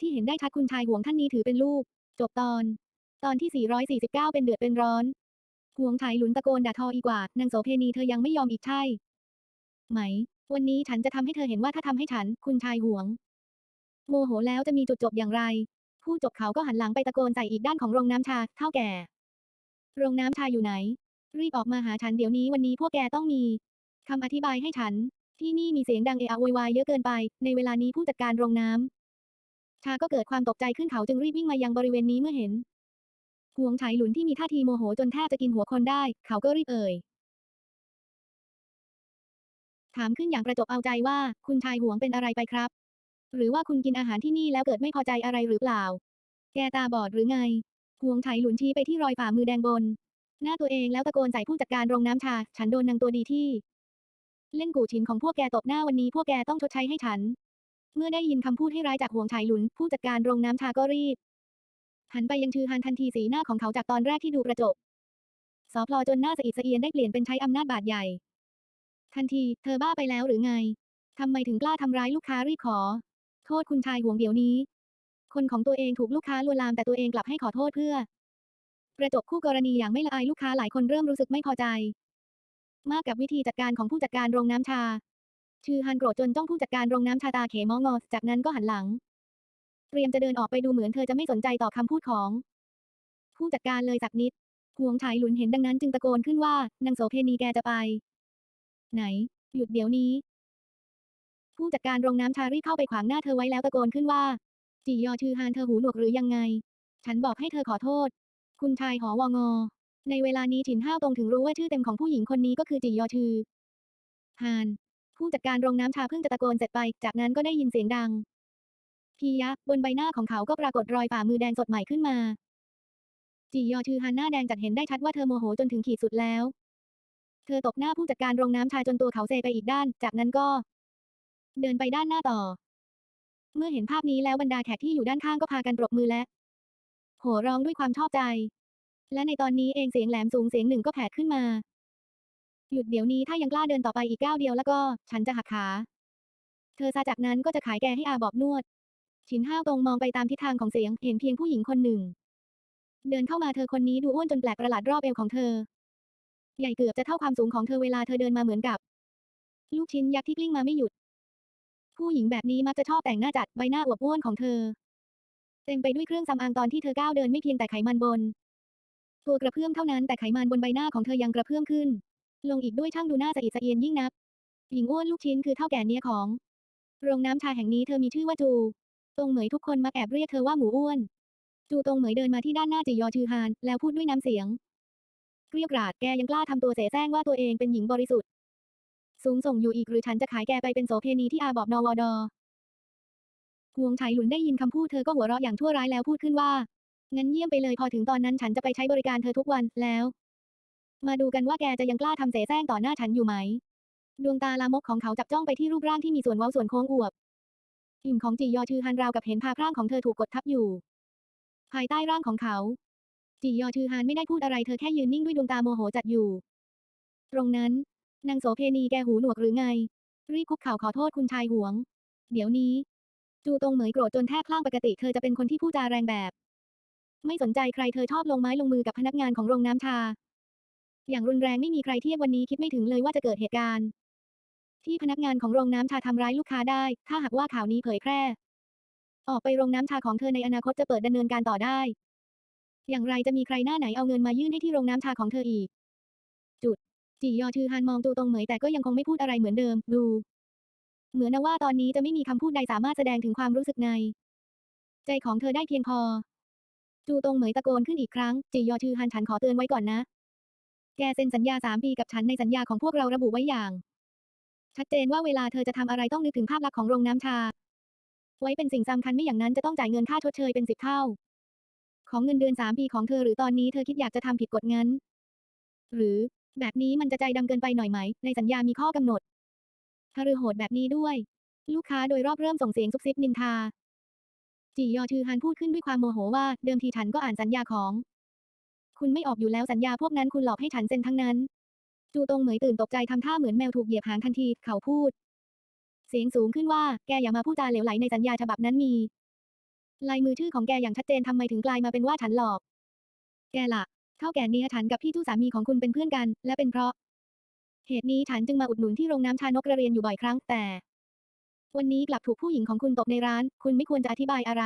ที่เห็นได้ชัดคุณชายห่วงท่านนี้ถือเป็นลูก จบตอน ตอนที่ 449 เป็นเดือดเป็นร้อน ห่วงไถหลุนตะโกนด่าทออีกว่านางโสเพณีเธอยังไม่ยอมอีกใช่ ไหม วันนี้ฉันจะทำให้เธอเห็นว่าถ้าทำให้ฉัน คุณชายห่วง โมโหแล้วจะมีจุดจบอย่างไร ผู้จบเขาก็หันหลังไปตะโกนใส่อีกด้านของโรงน้ำชาเท่าแก่ โรงน้ำชาอยู่ไหน รีบออกมาหาฉันเดี๋ยวนี้วันนี้พวกแกต้องมีคำอธิบายให้ฉันที่นี่มีเสียงดังเอะอะโวยวายเยอะเกินไป ในเวลานี้ผู้จัดการโรงน้ำ ชาก็เกิดความตกใจขึ้นเขาจึงรีบวิ่งมายังบริเวณนี้เมื่อเห็นหวงไฉหลุนที่มีท่าทีโมโหจนแทบจะกินหัวคนได้ เขาก็รีบเอ่ย ถามขึ้นอย่างประจบเอาใจว่า คุณชายหวงเป็นอะไรไปครับ หรือว่าคุณกินอาหารที่นี่แล้วเกิดไม่พอใจอะไรหรือเปล่า แกตาบอดหรือไงหวงไฉหลุนชี้ไปที่รอยฝ่ามือแดงบน หน้าตัวเองแล้วตะโกนใส่ผู้จัดการโรงน้ำชา ฉันโดนนางตัวดีที่ เล่นกู่ฉินของพวกแกตบหน้าวันนี้พวกแกต้องชดใช้ให้ฉัน เมื่อได้ยินคำพูดให้ร้ายจากห่วงไฉหลุน ผู้จัดการโรงน้ำชาก็รีบ หันไปยังชื่อฮันทันทีสีหน้าของเขาจากตอนแรกที่ดูประจบสอพลอจนหน้าสะอิดสะเอียนได้เปลี่ยนเป็นใช้อำนาจบาดใหญ่ ทันที เธอบ้าไปแล้วหรือไงทำไมถึงกล้าทำร้ายลูกค้ารีบขอ โทษคุณชายห่วงเดี๋ยวนี้ คนของตัวเองถูกลูกค้าลวนลามแต่ตัวเองกลับให้ขอโทษเพื่อ ประจบคู่กรณีอย่างไม่ละอายลูกค้าหลายคนเริ่มรู้สึกไม่พอใจ มากกับวิธีจัดการของผู้จัดการโรงน้ำชา ชื่อฮันโกรธจนจ้องผู้จัดการโรงน้ำชาตาเขมองอ จากนั้นก็หันหลัง เตรียมจะเดินออกไปดูเหมือนเธอจะไม่สนใจต่อคำพูดของ ผู้จัดการเลยสักนิดหวงชายหลุนเห็นดังนั้นจึงตะโกนขึ้นว่านางโสเพณีแกจะไป ไหน หยุดเดี๋ยวนี้ ผู้จัดการโรงน้ำชารีบเข้าไปขวางหน้าเธอไว้แล้วตะโกนขึ้นว่า จียอชื่อฮานเธอหูหนวกหรือยังไง ฉันบอกให้เธอขอโทษ คุณชายหอวองอ ในเวลานี้ฉินห้าวตรงถึงรู้ว่าชื่อเต็มของผู้หญิงคนนี้ก็คือจียอชื่อฮาน ผู้จัดการโรงน้ำชาเพิ่งจะตะโกนเสร็จไป จากนั้นก็ได้ยินเสียงดังพียะบนใบหน้าของเขาก็ปรากฏรอยฝ่ามือแดงสดใหม่ขึ้นมา จียอชื่อฮันหน้าแดงจัดเห็นได้ชัดว่าเธอโมโหจนถึงขีดสุดแล้ว เธอตบหน้าผู้จัดการโรงน้ำชาจนตัวเขาเซไปอีกด้าน จากนั้นก็ เดินไปด้านหน้าต่อ เมื่อเห็นภาพนี้แล้วบรรดาแขกที่อยู่ด้านข้างก็พากันปรบมือและ โห่ร้องด้วยความชอบใจ และในตอนนี้เองเสียงแหลมสูงเสียงหนึ่งก็แผดขึ้นมา หยุดเดี๋ยวนี้ถ้ายังกล้าเดินต่อไปอีกก้าวเดียวแล้วก็ ฉันจะหักขา เธอซาจากนั้นก็จะขายแกให้อาบอกนวดฉินห้าวตรงมองไปตามทิศทางของเสียงเห็นเพียงผู้หญิงคนหนึ่ง เดินเข้ามาเธอคนนี้ดูอ้วนจนแปลกประหลาดรอบเอวของเธอ ใหญ่เกือบจะเท่าความสูงของเธอเวลาเธอเดินมาเหมือนกับ ลูกชิ้นยักษ์ที่กลิ้งมาไม่หยุด ผู้หญิงแบบนี้มักจะชอบแต่งหน้าจัดใบหน้าอวบอ้วนของเธอ เต็มไปด้วยเครื่องสำอางตอนที่เธอก้าวเดินไม่เพียงแต่ไขมันบนตัวกระเพื่อมเท่านั้นแต่ไขมันบนใบหน้าของเธอยังกระเพื่อมขึ้น ลงอีกด้วยช่างดูหน้าสะอิดสะเอียนยิ่งนัก หญิงอ้วนลูกชิ้นคือเท่าแก่เนี้ยของ โรงน้ำชาแห่งนี้เธอมีชื่อว่าจู ตรงเหมยทุกคนมักแอบเรียกเธอว่าหมูอ้วน จูตรงเหมยเดินมาที่ด้านหน้าจิยอชือฮาน แล้วพูดด้วยน้ำเสียงเกรียกราดแกยังกล้าทำตัวเสแสร้งว่าตัวเองเป็นหญิงบริสุทธิ์ สูงส่งอยู่อีกหรือฉันจะขายแกไปเป็นโสเพณีที่อาบอบนวดหวงไฉหลุนได้ยินคำพูดเธอก็หัวเราะอย่างชั่วร้ายแล้วพูดขึ้นว่างั้นเยี่ยมไปเลยพอถึงตอนนั้นฉันจะไปใช้บริการเธอทุกวันแล้ว มาดูกันว่าแกจะยังกล้าทำเสแสร้งต่อหน้าฉันอยู่ไหม ดวงตาลามกของเขาจับจ้องไปที่รูปร่างที่มีส่วนเว้าส่วนโค้งอวบอิ่มของจียอชือฮันราวกับเห็นภาพร่างของเธอถูกกดทับอยู่ ภายใต้ร่างของเขาจียอชือฮานไม่ได้พูดอะไรเธอแค่ยืนนิ่งด้วยดวงตาโมโหจัดอยู่ ตรงนั้น นางโสเพณีแกหูหนวกหรือไง รีบคุกเข่าขอโทษคุณชายหวง เดี๋ยวนี้ จูตรงเหมยโกรธจนแทบคลั่งปกติเธอจะเป็นคนที่พูดจาแรงแบบ ไม่สนใจใครเธอชอบลงไม้ลงมือกับพนักงานของโรงน้ำชา อย่างรุนแรงไม่มีใครเทียบวันนี้คิดไม่ถึงเลยว่าจะเกิดเหตุการณ์ ที่พนักงานของโรงน้ำชาทำร้ายลูกค้าได้ ถ้าหากว่าข่าวนี้เผยแพร่ ออกไปโรงน้ำชาของเธอในอนาคตจะเปิดดำเนินการต่อได้ อย่างไรจะมีใครหน้าไหนเอาเงินมายื่นให้ที่โรงน้ำชาของเธออีก จุด จียอชือฮานมองตูตรงเหมยแต่ก็ยังคงไม่พูดอะไรเหมือนเดิม ดู เหมือนนะว่าตอนนี้จะไม่มีคำพูดใดสามารถแสดงถึงความรู้สึกใน ใจของเธอได้เพียงพอจูตรงเหมยตะโกนขึ้นอีกครั้ง จียอชือฮันฉันขอเตือนไว้ก่อนนะ แกเซ็นสัญญาสามปีกับฉันในสัญญาของพวกเราระบุไว้อย่าง ชัดเจนว่าเวลาเธอจะทำอะไรต้องนึกถึงภาพลักษณ์ของโรงน้ำชา ไว้เป็นสิ่งสำคัญไม่อย่างนั้นจะต้องจ่ายเงินค่าชดเชยเป็นสิบเท่า ของเงินเดือนสามปีของเธอหรือตอนนี้เธอคิดอยากจะทำผิดกฎงั้น หรือแบบนี้มันจะใจดำเกินไปหน่อยไหม ในสัญญามีข้อกำหนดฮารือโหดแบบนี้ด้วย ลูกค้าโดยรอบเริ่มส่งเสียงซุบซิบนินทาจียอชือฮันพูดขึ้นด้วยความโมโหว่าเดิมทีฉันก็อ่านสัญญาของ คุณไม่ออกอยู่แล้วสัญญาพวกนั้นคุณหลอกให้ฉันเซ็นทั้งนั้น จูตรงเหมยตื่นตกใจทำท่าเหมือนแมวถูกเหยียบหางทันที เขาพูด เสียงสูงขึ้นว่า แกอย่ามาพูดจาเหลวไหลในสัญญาฉบับนั้นมี ลายมือชื่อของแกอย่างชัดเจนทำไมถึงกลายมาเป็นว่าฉันหลอก แกล่ะเท่าแก่เนี้ยฉันกับพี่ทู่สามีของคุณเป็นเพื่อนกัน และเป็นเพราะ เหตุนี้ฉันจึงมาอุดหนุนที่โรงน้ำชานกกระเรียนอยู่บ่อยครั้งแต่ วันนี้กลับถูกผู้หญิงของคุณตบในร้าน คุณไม่ควรจะอธิบายอะไร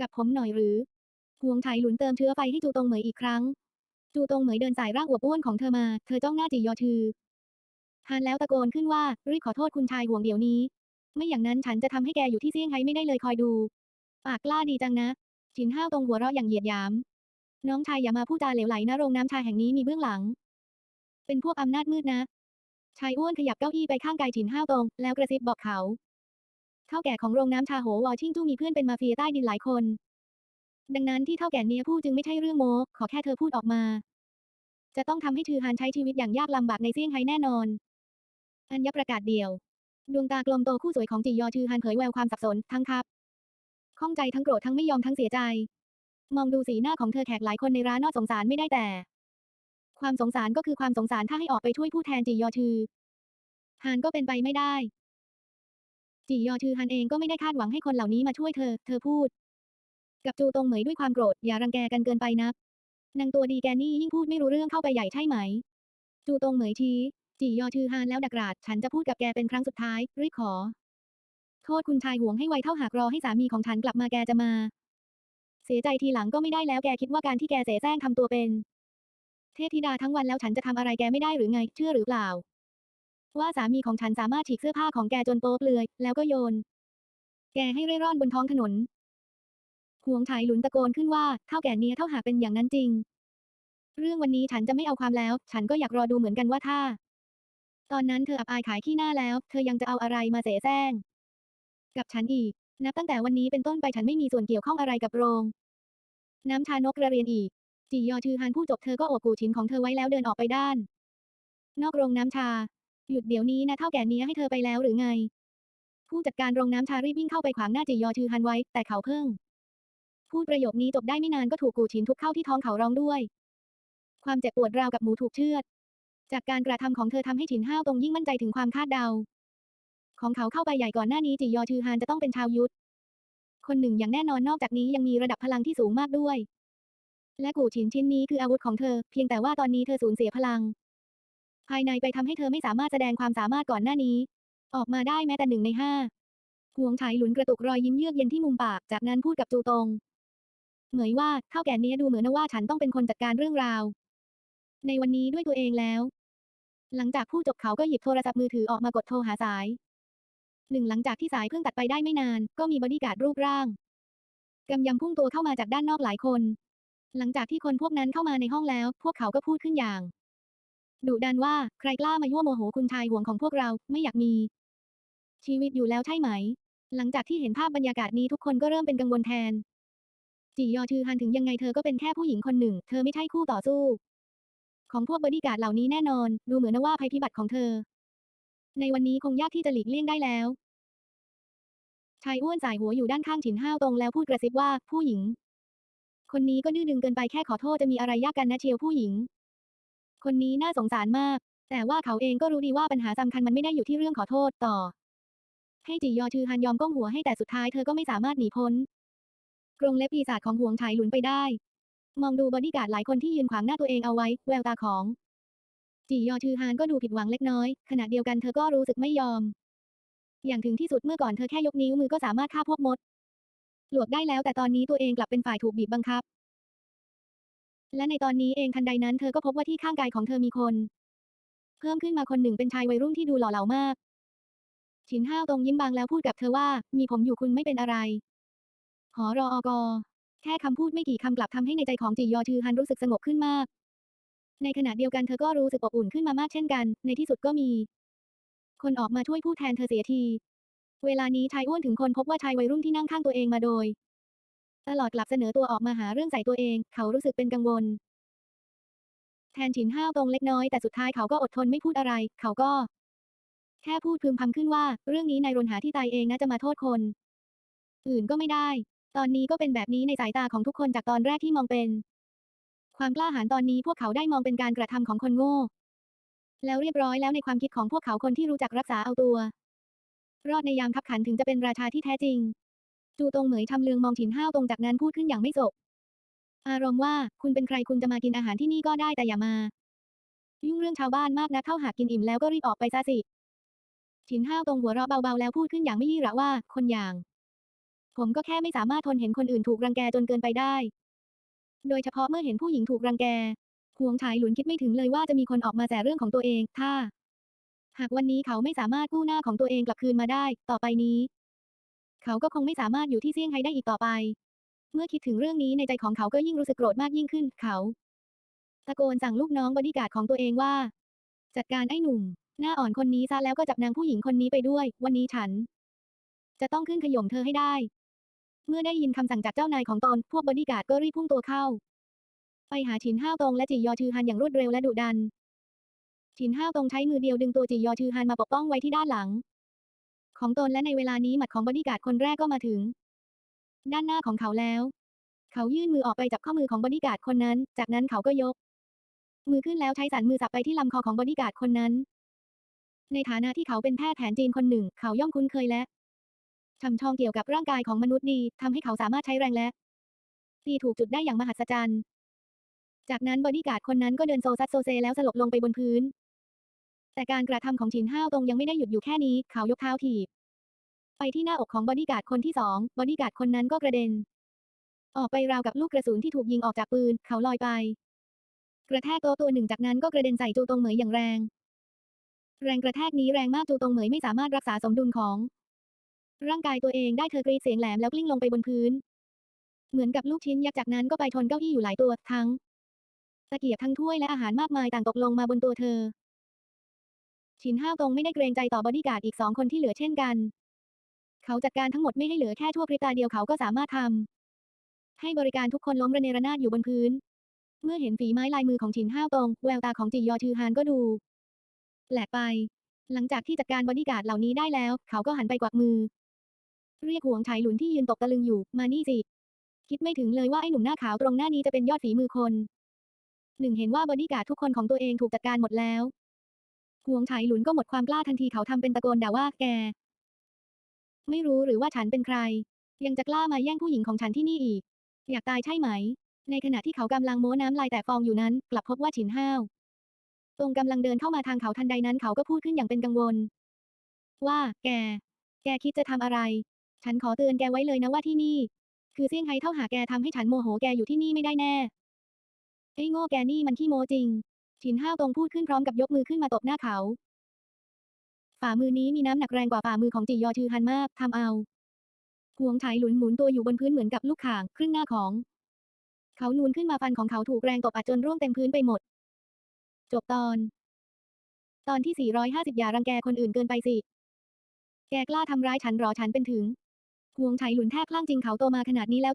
กับผมหน่อยหรือ หวงไถหลุนเติมเชื้อไฟให้จูตงเหมยอีกครั้ง จูตงเหมยเดินสายร่างอวบอ้วนของเธอมา เธอจ้องหน้าจียอชือฮานแล้วตะโกนขึ้นว่า รีบขอโทษคุณชายห่วงเดี๋ยวนี้ ไม่อย่างนั้นฉันจะทำให้แกอยู่ที่เซี่ยงไฮ้ไม่ได้เลยคอยดู ปากกล้าดีจังนะฉินห้าวตรงหัวเราะอย่างเหยียดหยาม น้องชายอย่ามาพูดจาเหลวไหลนะโรงน้ำชาแห่งนี้มีเบื้องหลัง เป็นพวกอำนาจมืดนะ ชายอ้วนขยับเก้าอี้ไปข้างกายฉินห้าวตรง แล้วกระซิบบอกเขา เท่าแก่ของโรงน้ำชาโหวอชิงจู้มีเพื่อนเป็นมาเฟียใต้ดินหลายคน ดังนั้นที่เท่าแก่เนี้ยพูดจึงไม่ใช่เรื่องโม้ ขอแค่เธอพูดออกมา จะต้องทำให้ชือฮานใช้ชีวิตอย่างยากลำบากในเซี่ยงไฮ้แน่นอน อัญญประกาศเดี่ยว ดวงตากลมโตคู่สวยของจียอชือฮานเผยแววความสับสนทั้งครับข้องใจทั้งโกรธทั้งไม่ยอมทั้งเสียใจ มองดูสีหน้าของเธอแขกหลายคนในร้านนอกสงสารไม่ได้แต่ ความสงสารก็คือความสงสารถ้าให้ออกไปช่วยผู้แทนจียอชือฮานก็เป็นไปไม่ได้จียอชือฮานเองก็ไม่ได้คาดหวังให้คนเหล่านี้มาช่วยเธอ เธอพูด กับจูตงเหมยด้วยความโกรธอย่ารังแกกันเกินไปนักนางตัวดีแกนี่ยิ่งพูดไม่รู้เรื่องเข้าไปใหญ่ใช่ไหม จูตงเหมยชี้จียอชือฮานแล้วดักราดฉันจะพูดกับแกเป็นครั้งสุดท้าย รีบขอ โทษคุณชายห่วงให้ไวเท่าหากรอให้สามีของฉันกลับมาแกจะมา เสียใจทีหลังก็ไม่ได้แล้วแกคิดว่าการที่แกเสแสร้งทำตัวเป็น เทพธิดาทั้งวันแล้วฉันจะทำอะไรแกไม่ได้หรือไง เชื่อหรือเปล่า ว่าสามีของฉันสามารถฉีกเสื้อผ้าของแกจนโป๊เปลือย แล้วก็โยน แกให้เร่ร่อนบนท้องถนน หวงไถหลุนตะโกนขึ้นว่าเท่าแก่เนี้ยเท่าหากเป็นอย่างนั้นจริง เรื่องวันนี้ฉันจะไม่เอาความแล้ว ฉันก็อยากรอดูเหมือนกันว่าถ้า ตอนนั้นเธออับอายขายขี้หน้าแล้ว เธอยังจะเอาอะไรมาเสแสร้ง กับฉันอีก นับตั้งแต่วันนี้เป็นต้นไปฉันไม่มีส่วนเกี่ยวข้องอะไรกับโรง น้ำชานกกระเรียนอีก จียอชือฮานผู้จบเธอก็โอบกูชินของเธอไว้แล้วเดินออกไปด้าน นอกโรงน้ำชา หยุดเดี๋ยวนี้นะเท่าแก่เนี้ยให้เธอไปแล้วหรือไง ผู้จัดการโรงน้ำชารีบวิ่งเข้าไปขวางหน้าจียอชือฮานไว้ แต่เขาเพิ่ง พูดประโยคนี้จบได้ไม่นานก็ถูกกูชินทุบเข้าที่ท้องเขาร้องด้วย ความเจ็บปวดราวกับหมูถูกเชือด จากการกระทำของเธอทำให้ฉินห้าวตรงยิ่งมั่นใจถึงความคาดเดา ของเขาเข้าไปใหญ่ก่อนหน้านี้จียอชือฮานจะต้องเป็นชาวยุทธคนหนึ่งอย่างแน่นอนนอกจากนี้ยังมีระดับพลังที่สูงมากด้วย และกูฉินชิ้นนี้คืออาวุธของเธอ เพียงแต่ว่าตอนนี้เธอสูญเสียพลัง ภายในไปทำให้เธอไม่สามารถแสดงความสามารถก่อนหน้านี้ ออกมาได้แม้แต่หนึ่งในห้าห่วงไฉหลุนกระตุกรอยยิ้มเยือกเย็นที่มุมปาก จากนั้นพูดกับจูตง เหมยว่าเท่าแก่เนี้ยดูเหมือนว่าฉันต้องเป็นคนจัดการเรื่องราว ในวันนี้ด้วยตัวเองแล้ว หลังจากพูดจบเขาก็หยิบโทรศัพท์มือถือออกมากดโทรหาสายหนึ่งหลังจากที่สายเพิ่งตัดไปได้ไม่นาน ก็มีบอดี้การ์ดรูปร่างกำยำพุ่งตัวเข้ามาจากด้านนอกหลายคน หลังจากที่คนพวกนั้นเข้ามาในห้องแล้ว พวกเขาก็พูดขึ้นอย่างดุดันว่าใครกล้ามายั่วโมโหคุณชายห่วงของพวกเราไม่อยากมี ชีวิตอยู่แล้วใช่ไหม หลังจากที่เห็นภาพบรรยากาศนี้ทุกคนก็เริ่มเป็นกังวลแทน จียอชือฮันถึงยังไงเธอก็เป็นแค่ผู้หญิงคนหนึ่ง เธอไม่ใช่คู่ต่อสู้ ของพวกบอดี้การ์ดเหล่านี้แน่นอน ดูเหมือนนะว่าภัยพิบัติของเธอ ในวันนี้คงยากที่จะหลีกเลี่ยงได้แล้วชายอ้วนสายหัวอยู่ด้านข้างฉินห้าวตรงแล้วพูดกระซิบว่าผู้หญิง คนนี้ก็ดื้อดึงเกินไปแค่ขอโทษจะมีอะไรยากกันนะเชียวผู้หญิง คนนี้น่าสงสารมาก แต่ว่าเขาเองก็รู้ดีว่าปัญหาสำคัญมันไม่ได้อยู่ที่เรื่องขอโทษต่อ ให้จียอชือฮันยอมก้มหัวให้แต่สุดท้ายเธอก็ไม่สามารถหนีพ้น กรงเล็บปีศาจของห่วงชายหลุนไปได้ มองดูบอดี้การ์ดหลายคนที่ยืนขวางหน้าตัวเองเอาไว้ แววตาของ จียอชือฮานก็ดูผิดหวังเล็กน้อย ขณะเดียวกันเธอก็รู้สึกไม่ยอม อย่างถึงที่สุดเมื่อก่อนเธอแค่ยกนิ้วมือก็สามารถฆ่าพวกมด หลวกได้แล้วแต่ตอนนี้ตัวเองกลับเป็นฝ่ายถูกบีบบังคับ และในตอนนี้เองทันใดนั้นเธอก็พบว่าที่ข้างกายของเธอมีคน เพิ่มขึ้นมาคนหนึ่งเป็นชายวัยรุ่นที่ดูหล่อเหลามากฉินห้าวตรงยิ้มบางแล้วพูดกับเธอว่า มีผมอยู่คุณไม่เป็นอะไร หอรออกอแค่คำพูดไม่กี่คำกลับทำให้ในใจของจียอชือฮันรู้สึกสงบขึ้นมาก ในขณะเดียวกันเธอก็รู้สึกอบอุ่นขึ้นมามากเช่นกัน ในที่สุดก็มี คนออกมาช่วยผู้แทนเธอเสียที เวลานี้ชายอ้วนถึงคนพบว่าชายวัยรุ่นที่นั่งข้างตัวเองมาโดย ตลอดกลับเสนอตัวออกมาหาเรื่องใส่ตัวเอง เขารู้สึกเป็นกังวล แทนฉินห้าวตรงเล็กน้อยแต่สุดท้ายเขาก็อดทนไม่พูดอะไร เขาก็ แค่พูดพึมพำขึ้นว่า เรื่องนี้นายรนหาที่ตายเองนะจะมาโทษคน อื่นก็ไม่ได้ ตอนนี้ก็เป็นแบบนี้ในสายตาของทุกคนจากตอนแรกที่มองเป็น ความกล้าหาญตอนนี้พวกเขาได้มองเป็นการกระทำของคนโง่ แล้วเรียบร้อยแล้วในความคิดของพวกเขาคนที่รู้จักรักษาเอาตัว รอดในยามคับขันถึงจะเป็นราชาที่แท้จริง จูตรงเหมยทำเลืองมองฉินห้าวตรงจากนั้นพูดขึ้นอย่างไม่จบ อารมณ์ว่าคุณเป็นใครคุณจะมากินอาหารที่นี่ก็ได้แต่อย่ามา ยุ่งเรื่องชาวบ้านมากนะเข้าหากกินอิ่มแล้วก็รีบออกไปซะสิฉินห้าวตรงหัวเราะเบาๆแล้วพูดขึ้นอย่างไม่ยี่หระว่า คนอย่าง ผมก็แค่ไม่สามารถทนเห็นคนอื่นถูกรังแกจนเกินไปได้ โดยเฉพาะเมื่อเห็นผู้หญิงถูกรังแกหวงฉายหลุนคิดไม่ถึงเลยว่าจะมีคนออกมาแสเรื่องของตัวเอง ถ้า หากวันนี้เขาไม่สามารถกู้หน้าของตัวเองกลับคืนมาได้ ต่อไปนี้ เขาก็คงไม่สามารถอยู่ที่เซี่ยงไฮ้ได้อีกต่อไป เมื่อคิดถึงเรื่องนี้ในใจของเขาก็ยิ่งรู้สึกโกรธมากยิ่งขึ้น เขา ตะโกนสั่งลูกน้องบอดี้การ์ดของตัวเองว่า จัดการไอ้หนุ่ม หน้าอ่อนคนนี้ซะแล้วก็จับนางผู้หญิงคนนี้ไปด้วย วันนี้ฉัน จะต้องขึ้นขย่มเธอให้ได้ เมื่อได้ยินคำสั่งจากเจ้านายของตน พวกบอดี้การ์ดก็รีบพุ่งตัวเข้า ไปหาฉินห้าวตงและจิยอชือฮันอย่างรวดเร็วและดุดัน ฉินห้าวตงใช้มือเดียวดึงตัวจิยอชือฮันมาปกป้องไว้ที่ด้านหลัง ของตนและในเวลานี้หมัดของบอดี้การ์ดคนแรกก็มาถึง ด้านหน้าของเขาแล้ว เขายื่นมือออกไปจับข้อมือของบอดี้การ์ดคนนั้น จากนั้นเขาก็ยก มือขึ้นแล้วใช้สันมือสับไปที่ลำคอของบอดี้การ์ดคนนั้น ในฐานะที่เขาเป็นแพทย์แผนจีนคนหนึ่ง เขาย่อมคุ้นเคยและ ช่ำชองเกี่ยวกับร่างกายของมนุษย์ดีทำให้เขาสามารถใช้แรงและตีถูกจุดได้อย่างมหัศจรรย์ จากนั้นบอดี้การ์ดคนนั้นก็เดินโซซัดโซเซแล้วสลบลงไปบนพื้น แต่การกระทำของฉินห้าวตรงยังไม่ได้หยุดอยู่แค่นี้ เขายกเท้าถีบ ไปที่หน้าอกของบอดี้การ์ดคนที่สองบอดี้การ์ดคนนั้นก็กระเด็น ออกไปราวกับลูกกระสุนที่ถูกยิงออกจากปืน เขาลอยไป กระแทกโต๊ะตัวหนึ่งจากนั้นก็กระเด็นใส่จูตงเหมยอย่างแรง แรงกระแทกนี้แรงมากจูตงเหมยไม่สามารถรักษาสมดุลของ ร่างกายตัวเองได้เธอกรีดเสียงแหลมแล้วกลิ้งลงไปบนพื้น เหมือนกับลูกชิ้นยักษ์จากนั้นก็ไปชนเก้าอี้อยู่หลายตัว ทั้งตะเกียบทั้งถ้วยและอาหารมากมายต่างตกลงมาบนตัวเธอฉินห้าวตงไม่ได้เกรงใจต่อบอดี้การ์ดอีกสองคนที่เหลือเช่นกัน เขาจัดการทั้งหมดไม่ให้เหลือแค่ชั่วพริบตาเดียวเขาก็สามารถทำให้บริการทุกคนล้มระเนระนาดอยู่บนพื้น เมื่อเห็นฝีไม้ลายมือของฉินห้าวตงแววตาของจิยอชือฮานก็ดูแปลกไป หลังจากที่จัดการบอดี้การ์ดเหล่านี้ได้แล้ว เขาก็หันไปกวักมือ เรียกหวงไฉหลุนที่ยืนตกตะลึงอยู่ มานี่สิ คิดไม่ถึงเลยว่าไอ้หนุ่มหน้าขาวตรงหน้านี้จะเป็นยอดฝีมือคน หนึ่งเห็นว่าบอดี้การ์ดทุกคนของตัวเองถูกจัดการหมดแล้วหวงไฉหลุนก็หมดความกล้าทันทีเขาทำเป็นตะโกนด่าว่าแก ไม่รู้หรือว่าฉันเป็นใคร ยังจะกล้ามาแย่งผู้หญิงของฉันที่นี่อีก อยากตายใช่ไหม ในขณะที่เขากำลังโม้น้ำลายแตกฟองอยู่นั้น กลับพบว่าฉินห้าวตรงกำลังเดินเข้ามาทางเขาทันใดนั้นเขาก็พูดขึ้นอย่างเป็นกังวล ว่า แก แกคิดจะทำอะไร ฉันขอเตือนแกไว้เลยนะว่าที่นี่ คือเซี่ยงไฮ้เท่าหาแกทำให้ฉันโมโหแกอยู่ที่นี่ไม่ได้แน่ไอ้โง่แกนี่มันขี้โมจริง ฉินห้าวตรงพูดขึ้นพร้อมกับยกมือขึ้นมาตบหน้าเขา ฝ่ามือนี้มีน้ำหนักแรงกว่าฝ่ามือของจิยอชือฮันมากทำเอาห่วงไฉหลุนหมุนตัวอยู่บนพื้นเหมือนกับลูกข่าง ครึ่งหน้าของ เขานูนขึ้นมาฟันของเขาถูกแรงตบอัดจนร่วงเต็มพื้นไปหมด จบตอน ตอนที่ 450 อย่ารังแกคนอื่นเกินไปสิ แกกล้าทำร้ายฉันหรอฉันเป็นถึง หวงไฉหลุนแทบคลั่งจริงเขาโตมาขนาดนี้แล้ว